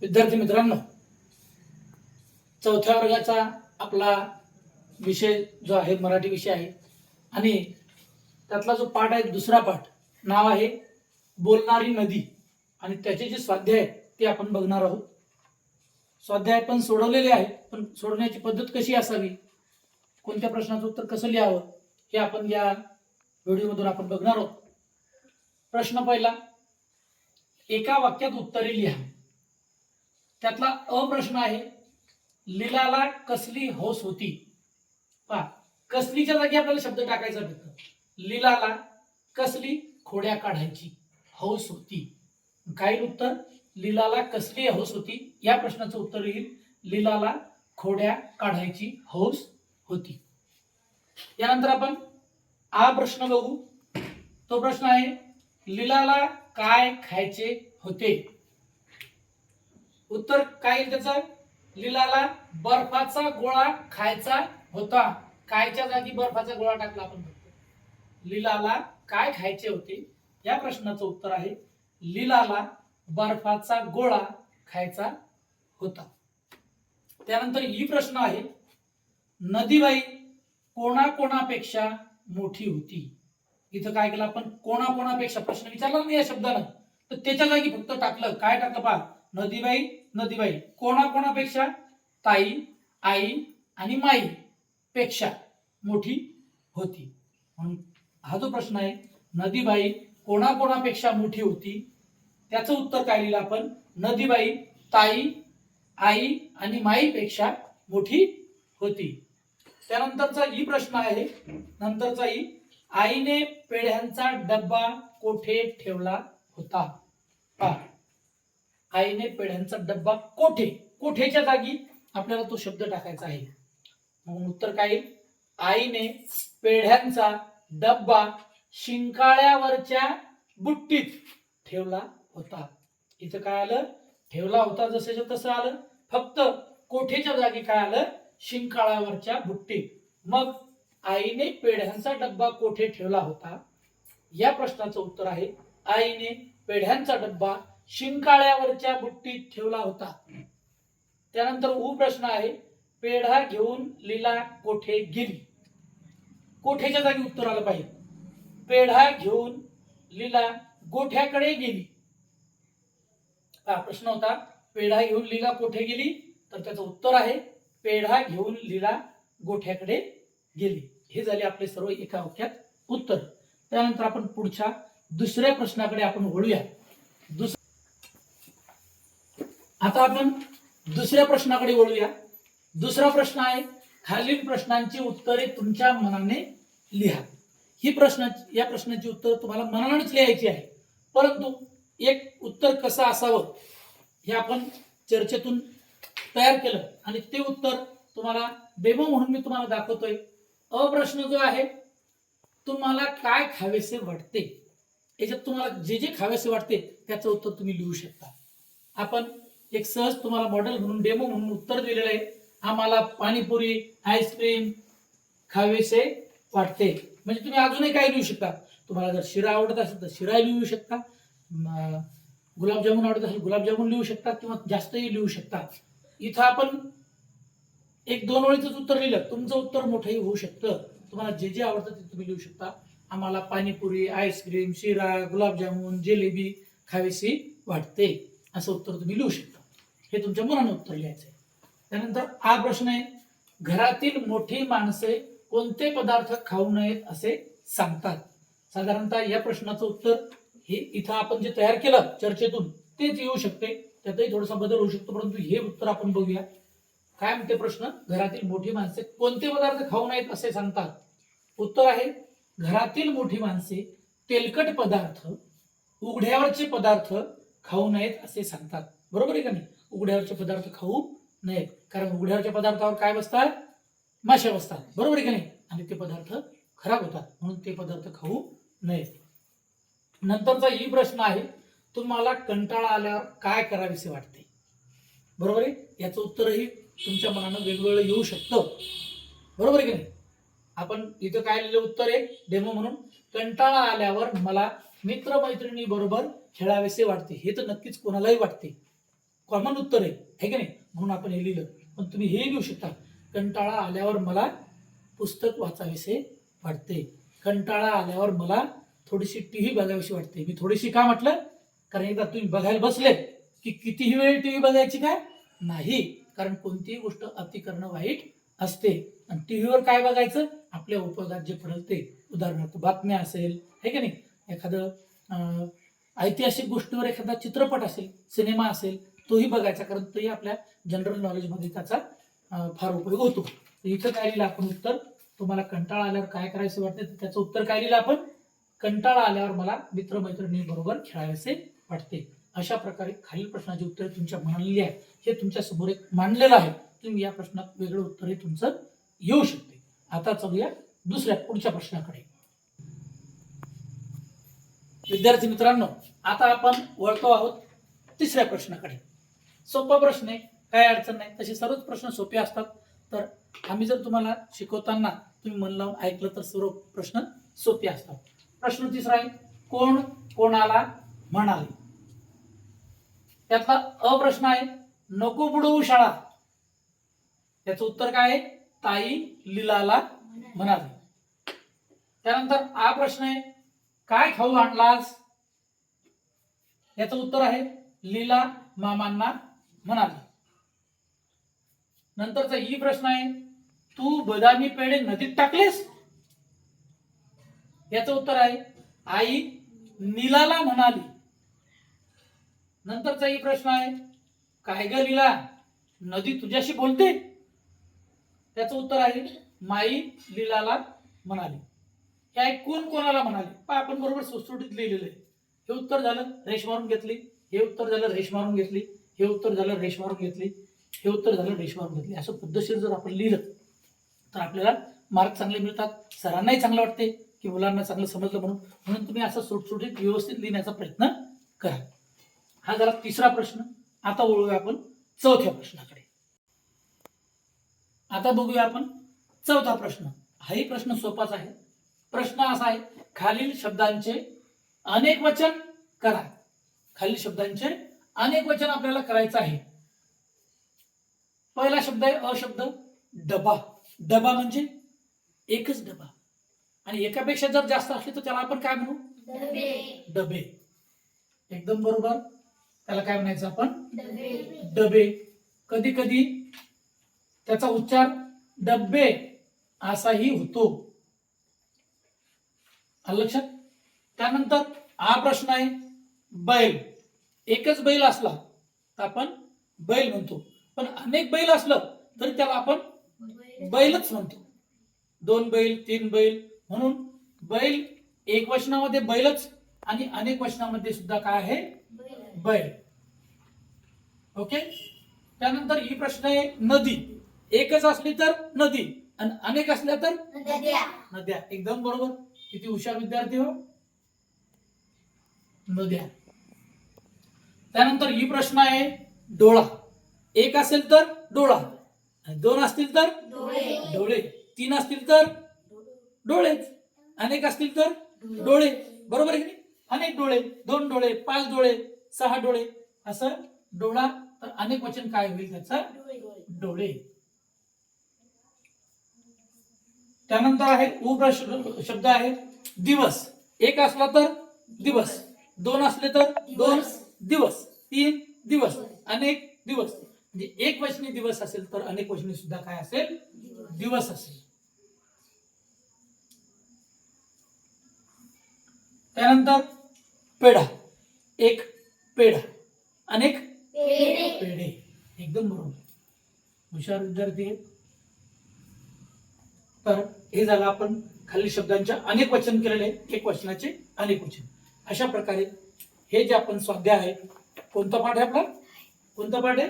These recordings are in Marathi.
विद्यार्थी मित्रांनो चौथ्या वर्गाचा आपला विषय जो आहे मराठी विषय आहे. आणि त्यातला जो पाठ आहे दुसरा पाठ नाव आहे बोलणारी नदी. आणि त्याचे जे स्वाध्याय आहेत ते आपण बघणार आहोत. स्वाध्याय पण सोडवलेले आहे पण सोडवण्याची पद्धत कशी असावी? कोणत्या प्रश्नाचं उत्तर कसं लिहावं? हे आपण या व्हिडिओमधून आपण बघणार आहोत. प्रश्न पहिला एका वाक्यात उत्तरे लिहा. त्यातला अ प्रश्न आहे लिलाला कसली हौस होती? पहा कसलीच्या जागी आपल्याला शब्द टाकायचा भेटतो लिलाला कसली खोड्या काढायची हौस होती? काय उत्तर लिलाला कसली हौस होती? या प्रश्नाचं उत्तर येईल लिलाला खोड्या काढायची हौस होती. यानंतर आपण आ प्रश्न बघू. तो प्रश्न आहे लिलाला काय खायचे होते? उत्तर काय येईल त्याचं? लिलाला बर्फाचा गोळा खायचा होता. कायच्या जागी बर्फाचा गोळा टाकला आपण फक्त. लिलाला काय खायचे होते? या प्रश्नाचं उत्तर आहे लिलाला बर्फाचा गोळा खायचा होता. त्यानंतर ही प्रश्न आहे नदीबाई कोणाकोणापेक्षा मोठी होती? इथं काय केलं आपण? कोणाकोणापेक्षा? प्रश्न विचारला नाही या शब्दानं. तर त्याच्या जागी फक्त टाकलं. काय टाकलं पहा? नदीबाई नदीबाई कोणाकोणापेक्षा ताई आई आणि माई पेक्षा मोठी होती. म्हणून हा जो प्रश्न आहे नदीबाई कोणाकोणापेक्षा मोठी होती? त्याचं उत्तर काय लिहिलं आपण? नदीबाई ताई आई आणि माईपेक्षा मोठी होती. त्यानंतरचा ही प्रश्न आहे नंतरचाही आईने पेढ्यांचा डब्बा कोठे ठेवला होता? पहा. आईने पेढ्यांचा डब्बा कोठे कोठेच्या जागी? आपल्याला तो शब्द टाकायचा आहे. मग उत्तर काय आईने पेढ्यांचा डब्बा शिंकाळ्यावरच्या बुट्टीत ठेवला होता. इथं काय आलं? ठेवला होता जसं तसं आलं. फक्त कोठेच्या जागी काय आलं? शिंकाळ्यावरच्या बुट्टीत. मग आईने पेढ्यांचा डब्बा कोठे ठेवला होता? या प्रश्नाचं उत्तर आहे. आईने पेढ्यांचा डब्बा शिंकाळ्यावरच्या बुट्टीत ठेवला होता. त्यानंतर उ प्रश्न आहे पेढा घेऊन लीला कोठे गेली? कोठेच्या जागी उत्तर आलं पाहिजे? पेढा घेऊन लीला गोठ्याकडे गेली. हा प्रश्न होता पेढा घेऊन लीला कोठे गेली? तर त्याचं उत्तर आहे पेढा घेऊन लीला गोठ्याकडे गेली. हे झाले आपले सर्व एका वाक्यात उत्तर. त्यानंतर आपण पुढच्या दुसऱ्या प्रश्नाकडे आपण वळूया. दुस आता आपण दुसऱ्या प्रश्नाकडे वळूया. दुसरा प्रश्न आहे खालील प्रश्नांची उत्तरे तुमच्या मनाने लिहा. ही प्रश्न या प्रश्नाची उत्तर तुम्हाला मनानेच लिहायची आहे. परंतु एक उत्तर कसं असावं हे आपण चर्चेतून तयार केलं आणि ते उत्तर तुम्हाला बेमो म्हणून मी तुम्हाला दाखवतोय. अ प्रश्न जो आहे तुम्हाला काय खावेसे वाटते? याच्यात तुम्हाला जे जे खावेसे वाटते त्याचं उत्तर तुम्ही लिहू शकता. आपण एक सहज तुम्हाला मॉडेल म्हणून डेमो म्हणून उत्तर दिलेलं आहे. आम्हाला पाणीपुरी आईस्क्रीम खावेसे वाटते. म्हणजे तुम्ही अजूनही काय लिहू शकता. तुम्हाला जर शिरा आवडत असेल तर शिरा लिहू शकता. गुलाबजामुन आवडत असेल गुलाबजामुन लिहू शकता किंवा जास्तही लिहू शकता. इथं आपण एक दोन वेळीच उत्तर लिहिलं. तुमचं उत्तर मोठंही होऊ शकतं. तुम्हाला जे जे आवडतं ते तुम्ही लिहू शकता. आम्हाला पाणीपुरी आईस्क्रीम शिरा गुलाबजामुन जिलेबी खावीशी वाटते. असं उत्तर तुम्ही लिहू शकता. हे तुमच्या मनाने उत्तर लिहायचं आहे त्यानंतर हा प्रश्न आहे घरातील मोठी माणसे कोणते पदार्थ खाऊ नयेत असे सांगतात. साधारणतः या प्रश्नाचं उत्तर हे इथं आपण जे तयार केलं चर्चेतून तेच येऊ शकते. त्यातही थोडासा बदल होऊ शकतो परंतु हे उत्तर आपण बघूया. काय म्हणते प्रश्न? घरातील मोठी माणसे कोणते पदार्थ खाऊ नयेत असे सांगतात? उत्तर आहे घरातील मोठी माणसे तेलकट पदार्थ उघड्यावरचे पदार्थ खाऊ नयेत असे सांगतात. बरोबर आहे का नाही? उघड्यावरचे पदार्थ खाऊ नयेत. कारण उघड्यावरच्या पदार्थावर काय बसतात? माश्या बसतात. बरोबर आहे का नाही? आणि ते पदार्थ खराब होतात. म्हणून ते पदार्थ खाऊ नयेत. नंतरचा ही प्रश्न आहे तुम्हाला कंटाळा आल्यावर काय करावेसे वाटते? बरोबर आहे? याचं उत्तरही तुमच्या मनानं वेगवेगळं येऊ शकतं. बरोबर आहे की नाही? आपण इथं काय लिहिलं उत्तर आहे? डेमो म्हणून कंटाळा आल्यावर मला मित्रमैत्रिणी बरोबर खेळावेसे वाटते. हे तर नक्कीच कोणालाही वाटते. कॉमन उत्तर आहे. हे की नाही? म्हणून आपण हे लिहिलं. पण तुम्ही हे लिहू शकता. कंटाळा आल्यावर मला पुस्तक वाचावेसे वाटते. कंटाळा आल्यावर मला थोडीशी टी व्ही बघावीशी वाटते. मी थोडीशी का म्हटलं? कारण एकदा तुम्ही बघायला बसले की कितीही वेळ टीव्ही बघायची काय? नाही. कारण कोणतीही गोष्ट अति करणं वाईट असते. आणि टी व्हीवर काय बघायचं? आपल्या उपयोगात जे पडेल ते. उदाहरणार्थ बातम्या असेल. हे की नाही? एखादं ऐतिहासिक गोष्टीवर एखादा चित्रपट असेल सिनेमा असेल तोही बघायचा कारण तोही आपल्या जनरल नॉलेजमध्ये त्याचा फार उपयोग होतो. तर इथं काय लिहिलं आपण उत्तर? तुम्हाला कंटाळा आल्यावर काय करायचं वाटतं? तर त्याचं उत्तर काय लिहिलं आपण? कंटाळा आल्यावर मला मित्रमैत्रिणी बरोबर खेळायचे वाटते. अशा प्रकारे खालील प्रश्नाची उत्तरे तुमच्या मनाली आहे हे तुमच्यासमोर एक मांडलेलं आहे. तुम्ही या प्रश्नात वेगळं उत्तर हे तुमचं येऊ शकते. आता चालूया दुसऱ्या पुढच्या प्रश्नाकडे. विद्यार्थी मित्रांनो आता आपण वळतो आहोत तिसऱ्या प्रश्नाकडे. सोपा प्रश्न आहे काय अडचण नाही. तसे सर्वच प्रश्न सोपे असतात. तर आम्ही जर तुम्हाला शिकवताना तुम्ही मन लावून ऐकलं तर सर्व प्रश्न सोपे असतात. प्रश्न तिसरा आहे कोण कोणाला म्हणाले? त्यातला अ प्रश्न आहे नको बुडवू शाळा. त्याचं उत्तर काय आहे? ताई लीलाला म्हणाले. त्यानंतर आ प्रश्न आहे काय खाऊ आणलास याचं उत्तर आहे लीला मामांना म्हणाली. नंतरचा ही प्रश्न आहे तू बदामी पेढे नदीत टाकलेस? याचं उत्तर आहे आई नीलाला म्हणाली. नंतरचा ही प्रश्न आहे काय ग लीला नदी तुझ्याशी बोलते? त्याचं उत्तर आहे माई लीलाला म्हणाली. हे ऐकून कोण कोणाला म्हणाले? पण आपण बरोबर सुटसुटीत लिहिलेलं आहे. हे उत्तर झालं रेश मारून घेतली. हे उत्तर झालं रेश मारून घेतली. हे उत्तर झालं रेश मारून घेतली. हे उत्तर झालं रेश मारून घेतली. असं पद्धतशीर जर आपण लिहिलं तर आपल्याला मार्क चांगले मिळतात. सरांनाही चांगलं वाटते की मुलांना चांगलं समजलं म्हणून. म्हणून तुम्ही असं सुटसुटीत व्यवस्थित लिहिण्याचा प्रयत्न करा. हा झाला तिसरा प्रश्न. आता वळूया आपण चौथ्या प्रश्नाकडे. आता बघूया आपण चौथा प्रश्न. हाही प्रश्न सोपाच आहे. प्रश्न असा आहे खालील शब्दांचे अनेक वचन करा. खालील शब्दांचे अनेक वचन आपल्याला करायचं आहे. पहिला शब्द आहे अशब्द डबा. डबा म्हणजे एकच डबा. आणि एकापेक्षा जर जास्त असले तर त्याला आपण काय म्हणू? डबे. एकदम बरोबर. त्याला काय म्हणायचं आपण? डबे. कधी कधी त्याचा उच्चार डब्बे असाही होतो. आलं लक्षात. त्यानंतर हा प्रश्न आहे बैल. एकच बैल असला तर आपण बैल म्हणतो. पण अनेक बैल असलं तरी त्याला आपण बैलच म्हणतो. दोन बैल तीन बैल. म्हणून बैल एक वचनामध्ये बैलच आणि अनेक वचनामध्ये सुद्धा काय आहे? बैल. ओके? त्यानंतर ही प्रश्न आहे नदी. एकच असली तर नदी आणि अनेक असल्या तर नद्या. एकदम बरोबर. किती हुशार विद्यार्थी हो? नद्या त्यानंतर ही प्रश्न आहे डोळा. एक असेल तर डोळा. दोन असतील तर? डोळे. तीन असतील तर? डोळेच. अनेक असतील तर? डोळे. बरोबर आहे की अनेक डोळे. दोन डोळे पाच डोळे सहा डोळे. असं डोळा. तर अनेक वचन काय होईल त्याचा? डोळे. त्यानंतर आहे उग्र श- शब्द आहे दिवस. एक असला तर दिवस. दोन असले तर दोन दिवस. तीन दिवस. अनेक दिवस. म्हणजे एक वचनी दिवस असेल तर अनेक वचनी सुद्धा काय असेल? दिवस असेल. त्यानंतर पेढा. एक पेढा. अनेक पेढे. एकदम बरोबर. हुशार विद्यार्थी तर हे झालं आपण खालील शब्दांच्या अनेक वचन केलेले एक वचनाचे अनेक वचन. अशा प्रकारे हे जे आपण स्वाध्याय आहे कोणता पाठ आहे आपला? कोणता पाठ आहे?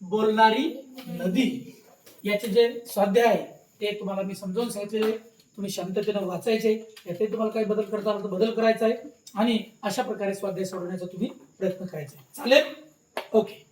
बोलणारी नदी. याचे जे स्वाध्याय आहे ते तुम्हाला मी समजावून सांगितलेले तुम्ही शांततेनं वाचायचे याचे तुम्हाला काही बदल करता आला तर बदल करायचा आहे. आणि अशा प्रकारे स्वाध्याय सोडवण्याचा तुम्ही प्रयत्न करायचा आहे. चालेल? ओके.